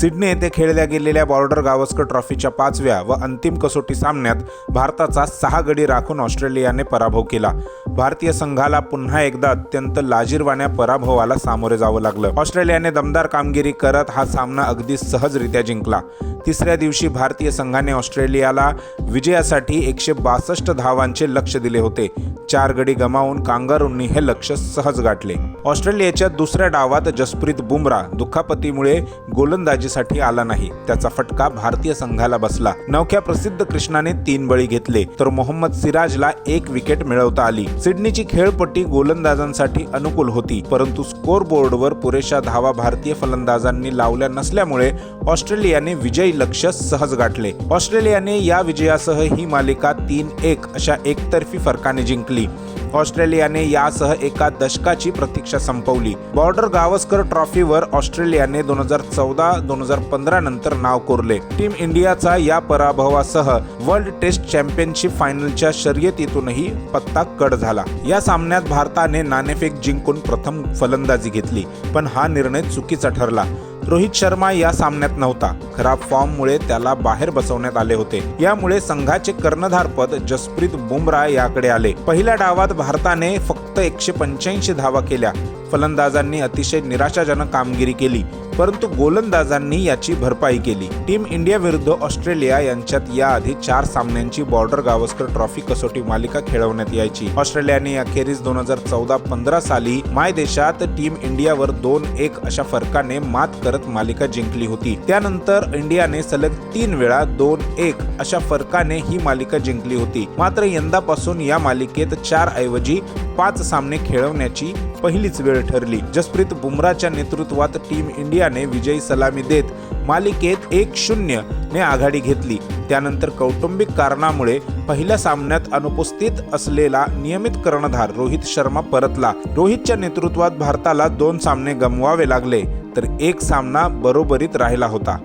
Sydney येथे खेळल्या गेलेल्या बॉर्डर गावस्कर ट्रॉफीच्या पाचव्या व अंतिम कसोटी सामन्यात भारताचा सहा गडी राखून ऑस्ट्रेलियाने पराभव केला. भारतीय संघाला पुन्हा एकदा अत्यंत लाजीरवाण्या पराभवाला सामोरे जावं लागलं. ऑस्ट्रेलियाने दमदार कामगिरी करत हा सामना अगदी सहजरित्या जिंकला. तिसऱ्या दिवशी भारतीय संघाने ऑस्ट्रेलियाला विजयासाठी एकशे बासष्ट धावांचे लक्ष दिले होते. चार गडी गमावून कांगारूंनी हे लक्ष सहज गाठले. ऑस्ट्रेलियाच्या दुसऱ्या डावात जसप्रीत बुमरा दुखापतीमुळे गोलंदाजीसाठी आला नाही. त्याचा फटका भारतीय संघाला बसला. नवख्या प्रसिद्ध कृष्णाने तीन बळी घेतले तर मोहम्मद सिराजला एक विकेट मिळवता आली. सिडनीची खेळपट्टी गोलंदाजांसाठी अनुकूल होती परंतु स्कोर बोर्डवर पुरेशा धावा भारतीय फलंदाजांनी लावल्या नसल्यामुळे ऑस्ट्रेलियाने विजयी लक्ष्य सहज गाठले. ऑस्ट्रेलियाने या विजयासह ही मालिका तीन एक अशा एकतर्फी फरकाने जिंकली. ऑस्ट्रेलियाने यासह एका दशकाची प्रतीक्षा संपवली. बॉर्डर गावस्कर ट्रॉफीवर ऑस्ट्रेलियाने दोन हजार चौदा दोन हजार पंधरा नंतर नाव कोरले. टीम इंडियाचा या पराभवासह वर्ल्ड टेस्ट चॅम्पियनशिप फायनलच्या शर्यतीतूनही पत्ता कड झाला. या सामन्यात भारताने नाणेफेक जिंकून प्रथम फलंदाजी घेतली पण हा निर्णय चुकीचा ठरला. रोहित शर्मा या सामन्यात नव्हता. खराब फॉर्ममुळे त्याला बाहेर बसवण्यात आले होते. यामुळे संघाचे कर्णधारपद जसप्रीत बुमराह याकडे आले. पहिल्या डावात भारताने फक्त एकशे पंच्याऐंशी धावा केल्या. फलंदाजांनी अतिशय निराशाजनक कामगिरी केली. परंतु गोलंदाजांनी याची भरपाई केली. टीम इंडिया विरुद्ध ऑस्ट्रेलिया यांच्यात याआधी चार सामन्यांची बॉर्डर गावस्कर ट्रॉफी कसोटी मालिका खेळवण्यात यायची. ऑस्ट्रेलियाने अखेरीस दोन हजार चौदा पंधरा साली माय देशात टीम इंडियावर दोन एक अशा फरकाने मात करत मालिका जिंकली होती. त्यानंतर इंडियाने सलग तीन वेळा दोन एक अशा फरकाने ही मालिका जिंकली होती. मात्र यंदापासून या मालिकेत चार ऐवजी पाच सामने खेळवण्याची पहिलीच वेळ ठरली. जसप्रीत बुमराच्या नेतृत्वात टीम इंडिया इंडियाने विजयी सलामी देत मालिकेत एक शून्य ने आघाडी घेतली. त्यानंतर कौटुंबिक कारणामुळे पहिल्या सामन्यात अनुपस्थित असलेला नियमित कर्णधार रोहित शर्मा परतला. रोहितच्या नेतृत्वात भारताला दोन सामने गमवावे लागले तर एक सामना बरोबरीत राहिला होता.